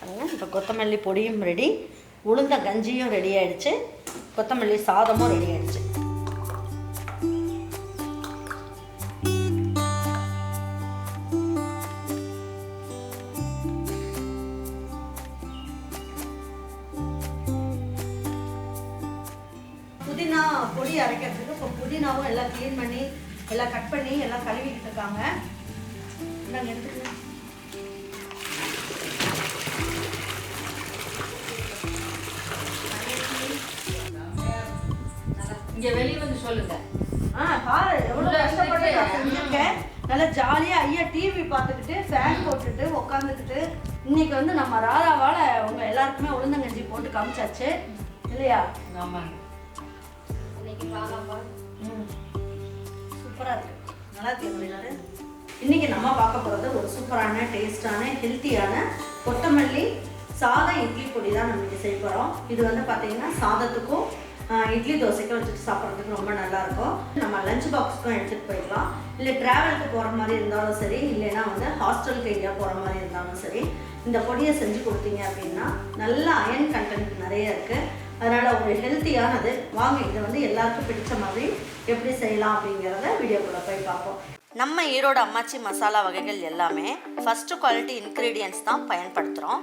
பாருங்கள் இப்போ கொத்தமல்லி பொடியும் ரெடி உளுந்த கஞ்சியும் ரெடி ஆயிடுச்சு. கொத்தமல்லி சாதமும் ரெடி ஆயிடுச்சு. புதினா பொடி அரைக்கிறதுக்கு இப்போ புதினாவும் எல்லாம் க்ளீன் பண்ணி எல்லாம் கட் பண்ணி எல்லாம் கழுவிக்கிட்டு இருக்காங்க. எடுத்துக்கலாம் இங்க வெளிய வந்து சொல்லுங்க. ஆ பாரு கஷ்டப்பட்டு நான் இருந்துட்டு, செஞ்சிருக்கேன். நல்லா ஜாலியாக ஐயா டிவி பார்த்துக்கிட்டு ஃபேன் போட்டுட்டு உட்காந்துக்கிட்டு இன்னைக்கு வந்து நம்ம ராதாவால உங்க எல்லாருக்குமே உளுந்தங்கஞ்சி போட்டு காமிச்சாச்சு. இல்லையா? ஆமாங்க இன்னைக்கு இருக்கு. நல்லா இருக்கு இன்னைக்கு நம்ம பார்க்க போகிறது ஒரு சூப்பரான டேஸ்டான ஹெல்த்தியான கொத்தமல்லி சாதம் இட்லி பொடி தான் நம்ம இன்னைக்கு செய்ய போகிறோம் இது வந்து பார்த்தீங்கன்னா சாதத்துக்கும் இட்லி தோசைக்கும் வச்சுட்டு சாப்பிட்றதுக்கு ரொம்ப நல்லா இருக்கும் நம்ம லஞ்ச் பாக்ஸ்க்கும் எடுத்துகிட்டு போயிடலாம். இல்லை ட்ராவலுக்கு போகிற மாதிரி இருந்தாலும் சரி இல்லைன்னா வந்து ஹாஸ்டலுக்கு எங்கேயா போகிற மாதிரி இருந்தாலும் சரி இந்த பொடியை செஞ்சு கொடுத்தீங்க அப்படின்னா நல்ல அயன் கண்டென்ட் நிறைய இருக்குது அதனால் ஒரு ஹெல்த்தியானது வாங்க இதை வந்து எல்லாருக்கும் பிடிச்ச மாதிரி எப்படி செய்யலாம் அப்படிங்கிறத வீடியோக்குள்ளே போய் பார்ப்போம். நம்ம ஈரோடு அம்மாச்சி மசாலா வகைகள் எல்லாமே ஃபஸ்ட்டு குவாலிட்டி இன்க்ரீடியன்ஸ் தான் பயன்படுத்துகிறோம்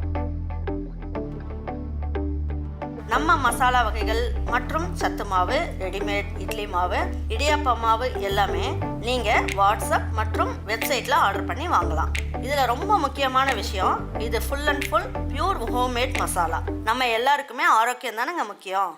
நம்ம மசாலா வகைகள் மற்றும் சத்து மாவு ரெடிமேட் இட்லி மாவு இடியாப்ப மாவு எல்லாமே நீங்கள் வாட்ஸ்அப் மற்றும் வெப்சைட்டில் ஆர்டர் பண்ணி வாங்கலாம். இதில் ரொம்ப முக்கியமான விஷயம் இது full and full pure homemade masala. நம்ம எல்லாருக்குமே ஆரோக்கியம் தானேங்க முக்கியம்?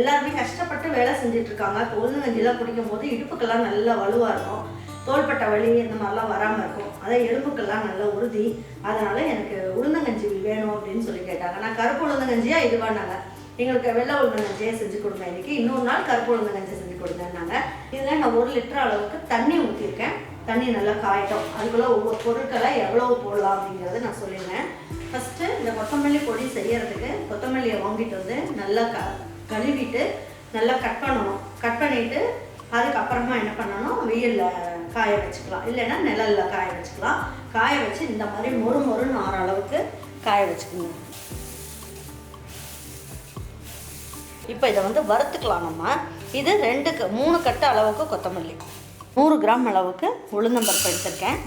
எல்லாருமே கஷ்டப்பட்டு வேலை செஞ்சுட்டு இருக்காங்க இப்போ உளுந்தங்கஞ்சிலாம் குடிக்கும் போது இடுப்புக்கெல்லாம் நல்லா வலுவாக இருக்கும். தோள்பட்டை வலி இந்த மாதிரிலாம் வராமல் இருக்கும். அதே எலும்புக்கெல்லாம் நல்ல உறுதி. அதனால எனக்கு உளுந்தங்கஞ்சி வேணும் அப்படின்னு சொல்லி கேட்டாங்க. நான் கருப்பு உளுந்தங்கஞ்சியா இதுவானாங்க எங்களுக்கு வெள்ளை உளுந்தங்கஞ்சியே செஞ்சு கொடுங்க. இன்னைக்கு இன்னொரு நாள் கருப்பு உளுந்தங்கஞ்சி செஞ்சு கொடுங்கன்னாங்க. இதில் நான் ஒரு லிட்டர் அளவுக்கு தண்ணி ஊற்றிருக்கேன் தண்ணி நல்லா காயட்டும். அதுக்குள்ளே ஒவ்வொரு பொருட்களை எவ்வளவு போடலாம் அப்படிங்கிறத நான் சொல்லிடுறேன். ஃபஸ்ட்டு இந்த கொத்தமல்லி பொடி செய்யறதுக்கு கொத்தமல்லியை வாங்கிட்டு வந்து நல்லா க கழுவிட்டு நல்லா கட் பண்ணணும். கட் பண்ணிவிட்டு அதுக்கப்புறமா என்ன பண்ணணும்? வெயிலில் காய வச்சுக்கலாம். இல்லைன்னா நிழலில் காய வச்சுக்கலாம். காய வச்சு இந்த மாதிரி மொறு மொறுன்னு ஆற அளவுக்கு காய வச்சுக்கணும். இப்போ இதை வந்து வறுத்துக்கலாம் நம்ம. இது ரெண்டு க மூணு கட்டு அளவுக்கு கொத்தமல்லி. நூறு கிராம் அளவுக்கு உளுந்தம்பருப்பு எடுத்திருக்கேன்.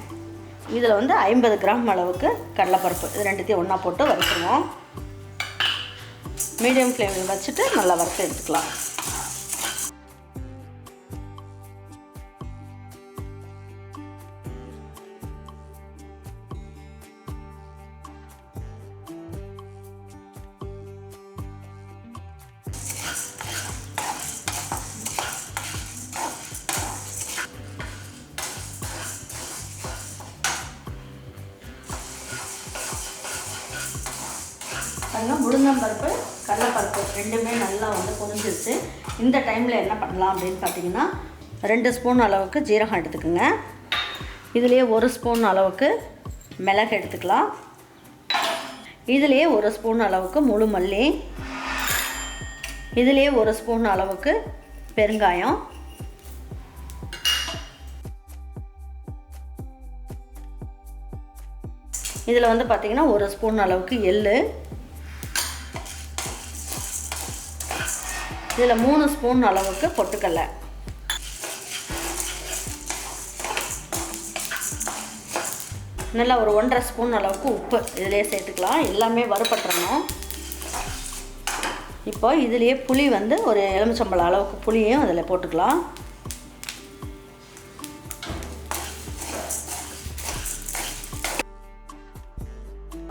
இதில் வந்து ஐம்பது கிராம் அளவுக்கு கடலைப்பருப்பு. இது ரெண்டுத்தையும் ஒன்றா போட்டு வறுத்துருவோம். மீடியம் ஃப்ளேமில் வச்சுட்டு நல்லா வறுத்து எடுத்துக்கலாம். பாருங்கள் உளுந்தம்பருப்பு கடலைப்பருப்பு ரெண்டுமே நல்லா வந்து பொரிஞ்சிருச்சு. இந்த டைமில் என்ன பண்ணலாம் அப்படின்னு பார்த்தீங்கன்னா ரெண்டு ஸ்பூன் அளவுக்கு ஜீரகம் எடுத்துக்கோங்க. இதுலேயே ஒரு ஸ்பூன் அளவுக்கு மிளகு எடுத்துக்கலாம். இதுலேயே ஒரு ஸ்பூன் அளவுக்கு முழு மல்லி. இதுலேயே ஒரு ஸ்பூன் அளவுக்கு பெருங்காயம். இதில் வந்து பார்த்திங்கன்னா ஒரு ஸ்பூன் அளவுக்கு எள்ளு. இதில் மூணு ஸ்பூன் அளவுக்கு பொட்டுக்கடலை. நல்லா ஒரு ஒன்றரை ஸ்பூன் அளவுக்கு உப்பு இதிலே சேர்த்துக்கலாம். எல்லாமே வறுபட்டுறணும். இப்போ இதுலேயே புளி வந்து ஒரு எலுமிச்சம்பழம் அளவுக்கு புளியும் அதில் போட்டுக்கலாம்.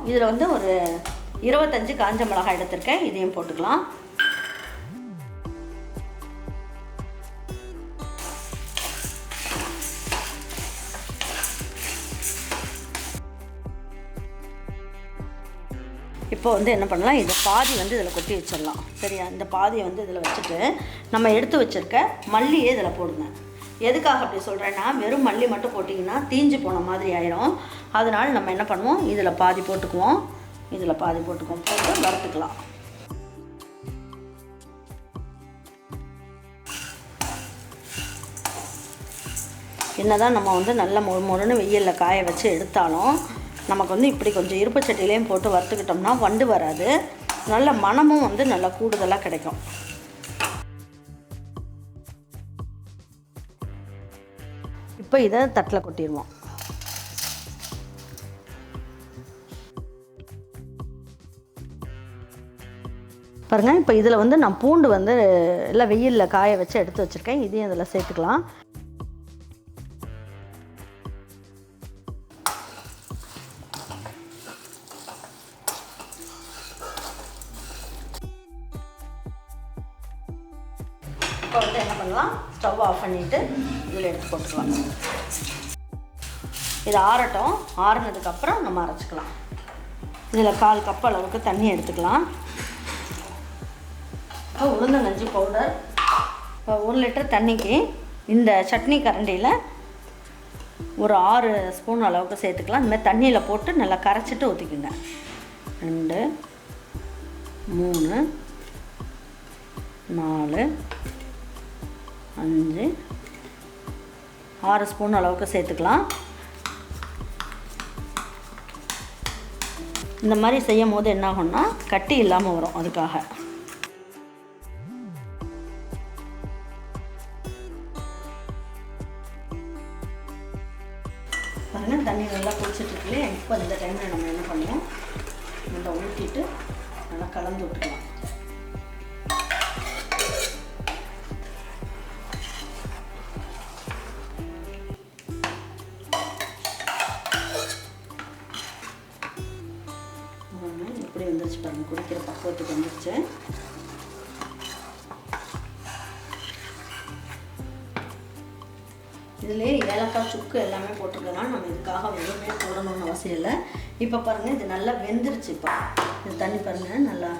இதில் வந்து ஒரு இருபத்தஞ்சு காஞ்ச மிளகாய் எடுத்திருக்கேன். இதையும் போட்டுக்கலாம். இப்போ வந்து என்ன பண்ணலாம்? இதை பாதி வந்து இதில் கொட்டி வச்சிடலாம். சரியா? இந்த பாதியை வந்து இதில் வச்சுட்டு நம்ம எடுத்து வச்சிருக்க மல்லியே இதில் போடுங்க. எதுக்காக அப்படி சொல்கிறேன்னா வெறும் மல்லி மட்டும் போட்டிங்கன்னா தீஞ்சு போன மாதிரி ஆயிரும். அதனால் நம்ம என்ன பண்ணுவோம்? இதில் பாதி போட்டுக்குவோம். இதில் பாதி போட்டுக்குவோம். போட்டு வறுத்துக்கலாம். என்னதான் நம்ம வந்து நல்ல மொறு மொறுன்னு வெயிலில் காய வச்சு எடுத்தாலும் நமக்கு வந்து இப்படி கொஞ்சம் இருப்பு சட்டிலையும் போட்டு வறுத்துக்கிட்டோம்னா வண்டு வராது. நல்ல மணமும் வந்து நல்லா கூடுதலாக கிடைக்கும். இப்போ இதை தட்டில் கொட்டிடுவோம். பாருங்கள் இப்போ இதில் வந்து நான் பூண்டு வந்து எல்லாம் வெயிலில் காய வச்சு எடுத்து வச்சுருக்கேன். இதையும் இதில் சேர்த்துக்கலாம். இப்போ வந்து என்ன பண்ணலாம்? ஸ்டவ் ஆஃப் பண்ணிவிட்டு இதில் எடுத்து போட்டுக்கலாம். இது ஆறட்டும். ஆறுனதுக்கப்புறம் நம்ம அரைச்சிக்கலாம். இதில் கால் கப் அளவுக்கு தண்ணி எடுத்துக்கலாம். இப்போ உளுந்தங்கஞ்சி பவுடர் இப்போ ஒரு லிட்டர் தண்ணிக்கு இந்த சட்னி கரண்டியில் ஒரு ஆறு ஸ்பூன் அளவுக்கு சேர்த்துக்கலாம். இந்தமாதிரி தண்ணியில் போட்டு நல்லா கரைச்சிட்டு ஊற்றிக்குங்க ரெண்டு மூணு நாலு அஞ்சு. ஆறு ஸ்பூன் அளவுக்கு சேர்த்துக்கலாம். இந்த மாதிரி செய்யும் போது என்ன ஆகும்னா கட்டி இல்லாமல் வரும் அதுக்காக. பாருங்கள் தண்ணி நல்லா குளிச்சிட்ருக்குல்லையே இப்போ இந்த டைமில் நம்ம என்ன பண்ணுவோம்? நல்லா ஊற்றிட்டு நல்லா கலந்து விட்டுக்கலாம். எப்படி வந்துருச்சு பாருங்க குடிக்கிற பக்குவத்துக்கு வந்துருச்சு. இதுலேயே ஏலக்காய் சுக்கு எல்லாமே போட்டிருக்கலாம் நம்ம இதுக்காக எதுவுமே போடணும்னு அவசியம் இல்லை. இப்போ பாருங்கள் இது நல்லா வெந்துருச்சு இப்போ. இது தண்ணி பாருங்கள் நல்லா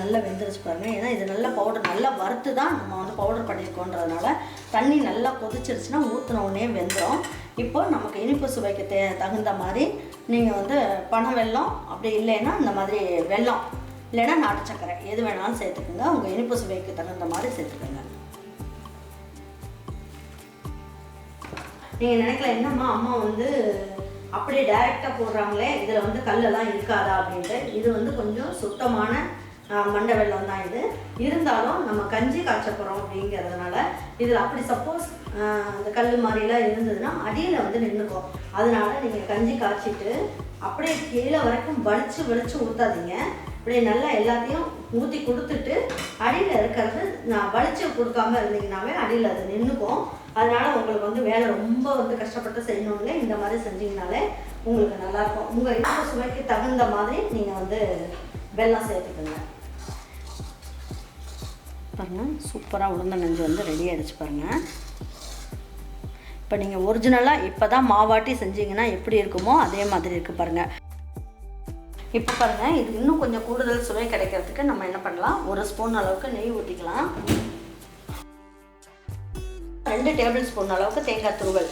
நல்லா வெந்துருச்சு பாருங்கள் ஏன்னா இது நல்லா பவுடர் நல்லா வறுத்து தான் நம்ம வந்து பவுடர் பண்ணியிருக்கோன்றதுனால தண்ணி நல்லா கொதிச்சிருச்சுன்னா ஊற்றின உடனே வெந்துடும் இப்போ நமக்கு இனிப்பு சுவைக்கு தே தகுந்த மாதிரி நீங்கள் வந்து பனை வெல்லம் அப்படி இல்லைன்னா இந்த மாதிரி வெல்லம் இல்லைன்னா நாட்டு சர்க்கரை எது வேணாலும் சேர்த்துக்குங்க. உங்கள் இனிப்பு சுவைக்கு தகுந்த மாதிரி சேர்த்துக்கோங்க. நீங்கள் நினைக்கல என்னம்மா அம்மா வந்து அப்படியே டைரெக்டாக போடுறாங்களே இதில் வந்து கல்லெல்லாம் இருக்காதா அப்படின்ட்டு? இது வந்து கொஞ்சம் சுத்தமான மண்டை வெள்ளம் தான் இது. இருந்தாலும் நம்ம கஞ்சி காய்ச்ச போகிறோம் அப்படிங்கிறதுனால இதில் அப்படி சப்போஸ் அந்த கல் மாதிரிலாம் இருந்ததுன்னா அடியில் வந்து நின்றுக்கும் அதனால நீங்கள் கஞ்சி காய்ச்சிட்டு அப்படியே கீழே வரைக்கும் வலிச்சு வலிச்சு ஊற்றாதீங்க அப்படியே நல்லா எல்லாத்தையும் ஊற்றி கொடுத்துட்டு அடியில் இருக்கிறது நான் வலிச்சு கொடுக்காம இருந்தீங்கன்னாவே அடியில் அது நின்றுக்கும் அதனால் உங்களுக்கு வந்து வேலை ரொம்ப வந்து கஷ்டப்பட்டு செய்யணும்ல இந்த மாதிரி செஞ்சீங்கனாலே உங்களுக்கு நல்லாயிருக்கும் உங்கள் இன்னொரு சுவைக்கு தகுந்த மாதிரி நீங்கள் வந்து வெள்ளம் சேர்த்துக்கோங்க. பாருங்கள் சூப்பராக உளுந்தங்கஞ்சி வந்து ரெடி ஆகிடுச்சு பாருங்கள் இப்போ நீங்கள் ஒரிஜினலாக இப்போ தான் மாவாட்டி செஞ்சீங்கன்னா எப்படி இருக்குமோ அதே மாதிரி இருக்குது பாருங்கள் இப்போ பாருங்கள் இது இன்னும் கொஞ்சம் கூடுதல் சுவை கிடைக்கிறதுக்கு நம்ம என்ன பண்ணலாம்? ஒரு ஸ்பூன் அளவுக்கு நெய் ஊற்றிக்கலாம் ரெண்டு டேபிள் ஸ்பூன் அளவுக்கு தேங்காய் துருவல்.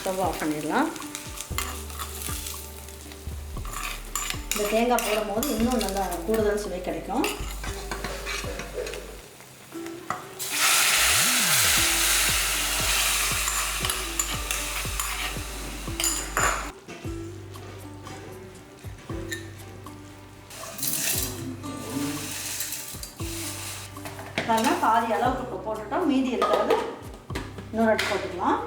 ஸ்டவ் ஆஃப் பண்ணிடலாம். இந்த தேங்காய் போடும்போது இன்னும் நல்லா கூடுதல் சுவை கிடைக்கும். பாதி அளவுக்கு போட்டுட்டோம். மீதி இருக்கிறது இன்னொரு போட்டுக்கலாம்.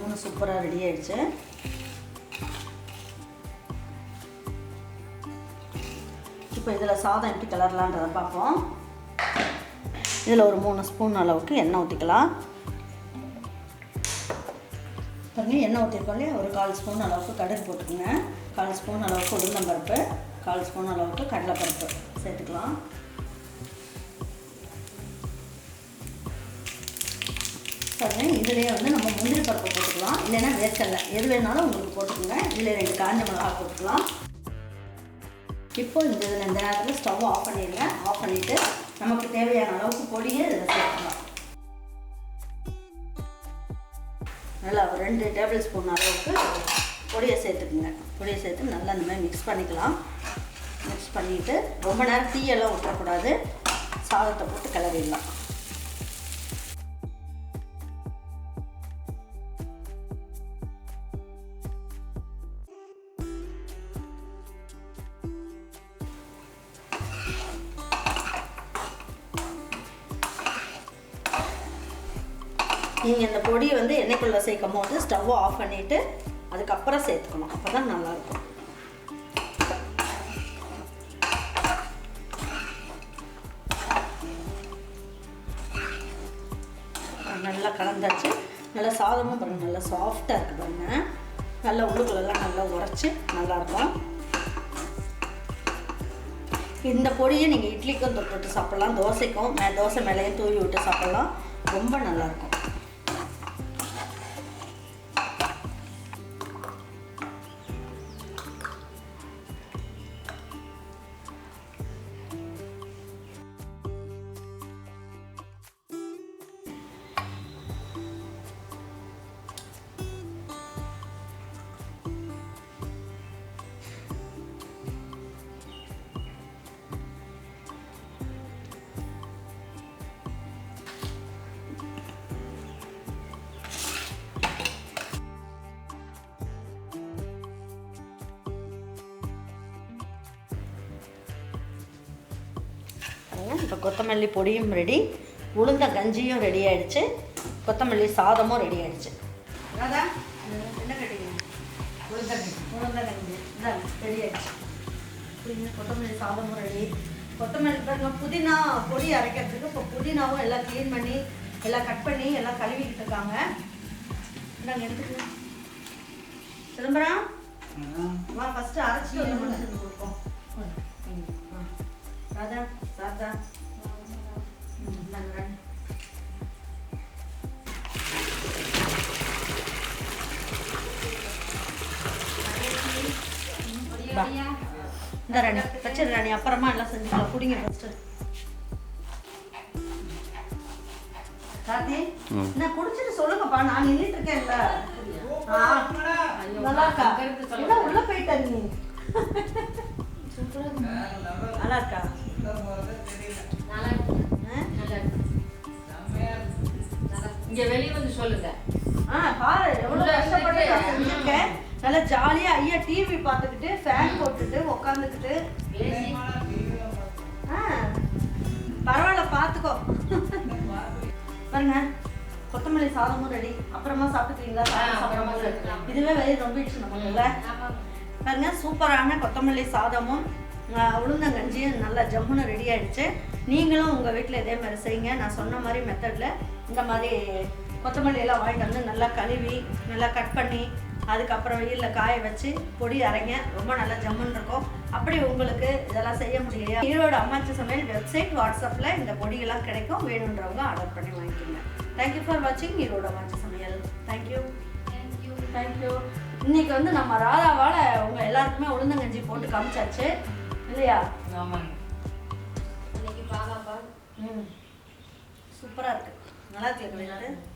மூணு சூப்பராக ரெடி ஆயிடுச்சு. இப்போ இதில் சாதம் எப்படி கிளறலான்றதை பார்ப்போம். இதில் ஒரு மூணு ஸ்பூன் அளவுக்கு எண்ணெய் ஊற்றிக்கலாம் பாருங்க எண்ணெய் ஊற்றிருக்கோம் இல்லையா? ஒரு கால் ஸ்பூன் அளவுக்கு கடுகு போட்டுக்கோங்க. கால் ஸ்பூன் அளவுக்கு உளுந்தம்பருப்பு கால் ஸ்பூன் அளவுக்கு கடலைப்பருப்பு சேர்த்துக்கலாம். பாருங்க இதுலேயே வந்து நம்ம முந்திரி பருப்பு போட்டுக்கலாம். இல்லைன்னா வேர்க்கடலை. எது வேணாலும் உங்களுக்கு போட்டுக்கோங்க. இதில் ரெண்டு காஞ்ச மிளகா போட்டுக்கலாம். இப்போ இந்த இதில் இந்த நேரத்தில் ஸ்டவ் ஆஃப் பண்ணிடுங்க ஆஃப் பண்ணிவிட்டு நமக்கு தேவையான அளவுக்கு பொடியை இதில் சேர்த்துக்கலாம். நல்லா ஒரு ரெண்டு டேபிள் ஸ்பூன் அளவுக்கு பொடியை சேர்த்துக்குங்க. பொடியை சேர்த்து நல்லா இந்த மாதிரி மிக்ஸ் பண்ணிக்கலாம். மிக்ஸ் பண்ணிவிட்டு ரொம்ப நேரம் தீயெல்லாம் விட்டுறக்கூடாது சாதத்தை போட்டு கிளறிடலாம். வந்து சேர்க்கும் போது ஸ்டவ்வை ஆஃப் பண்ணிவிட்டு அதுக்கப்புறம் சேர்த்துக்கணும். அப்போ தான் நல்லாயிருக்கும் நல்லா கலந்தாச்சு. நல்லா சாதமும் பாருங்க நல்லா சாஃப்டாக இருக்குது பாருங்க. நல்லா உள்ளுக்குள்ளெல்லாம் நல்லா உரைச்சி நல்லாயிருக்கும். இந்த பொடியை நீங்கள் இட்லிக்கும் தொட்டுட்டு சாப்பிட்லாம் தோசைக்கும் தோசை மேலேயும் தூவி விட்டு சாப்பிட்லாம். ரொம்ப நல்லாயிருக்கும். இப்போ கொத்தமல்லி பொடியும் ரெடி உளுந்த கஞ்சியும் ரெடி ஆயிடுச்சு. கொத்தமல்லி சாதமும் ரெடி ஆயிடுச்சு. அதான் என்ன கேட்டீங்க உளுந்தங்கஞ்சி. உளுந்த கஞ்சி. இதான் ரெடி ஆயிடுச்சு. கொத்தமல்லி சாதமும் ரெடி கொத்தமல்லி பாருங்க புதினா பொடி அரைக்கிறதுக்கு இப்போ புதினாவும் எல்லாம் க்ளீன் பண்ணி எல்லாம் கட் பண்ணி எல்லாம் கழுவிக்கிட்டு இருக்காங்க. இந்தாங்க எடுத்துக்கலாம் சிதம்பரம் வா ஃபஸ்ட்டு அரைச்சி வந்து கொடுப்போம் ம், ஆ. ராதா ராதா இந்த ராணி. வச்சிரு ராணி. அப்புறமா எல்லாம் செஞ்சுக்கலாம் குடிங்க ஃபஸ்ட்டு கார்த்தி நான் குடிச்சிட்டு சொல்லுங்கப்பா. நான் நின்றுட்டு இருக்கேன்ல. ஆ நல்லா இருக்கா என்ன உள்ள போயிட்ட நீ? நல்லா இருக்கா. நல்லா இங்க வெளிய வந்து சொல்லுங்க. ஆ பாரு எவ்வளோ உள்ள கஷ்டப்பட்டு நான் செஞ்சிருக்கேன். நல்லா ஜாலியா ஐயா டிவி பார்த்துக்கிட்டு ஃபேன் போட்டுட்டு உட்காந்துக்கிட்டு ஆ பரவாயில்ல பார்த்துக்கோ பாருங்க கொத்தமல்லி சாதமும் ரெடி அப்புறமா சாப்பிட்டுக்கிறீங்களா? அப்புறமா. இதுவே வயிறு ரொம்பிடுச்சு நமக்குல்ல பாருங்க சூப்பரான கொத்தமல்லி சாதமும் உளுந்தங்கஞ்சியும் நல்லா ஜம்முன்னு ரெடி ஆயிடுச்சு. நீங்களும் உங்கள் வீட்டில் இதே மாதிரி செய்யுங்க. நான் சொன்ன மாதிரி மெத்தடில் இந்த மாதிரி கொத்தமல்லி எல்லாம் வாங்கிட்டு வந்து நல்லா கழுவி நல்லா கட் பண்ணி அதுக்கப்புறம் வெயிலில் காய வச்சு பொடி அரைங்க. ரொம்ப நல்லா ஜம்முன்னு இருக்கும். அப்படி உங்களுக்கு இதெல்லாம் செய்ய முடியலையா? ஈரோடு அம்மாச்சி சமையல் வெப்சைட் வாட்ஸ்அப்பில் இந்த பொடியெல்லாம் கிடைக்கும். வேணுன்றவங்க ஆர்டர் பண்ணி வாங்கிக்கோங்க. தேங்க்யூ ஃபார் வாட்சிங் ஈரோடு அம்மாச்சி சமையல். தேங்க்யூ தேங்க்யூ தேங்க்யூ இன்னைக்கு வந்து நம்ம ராதாவால் உங்க எல்லாருக்குமே உளுந்தங்கஞ்சி போட்டு காமிச்சாச்சு. இல்லையா? ஆமாங்க. இன்னைக்கு பாலாப்பா ம். சூப்பராக இருக்கு. நல்லா இருக்கு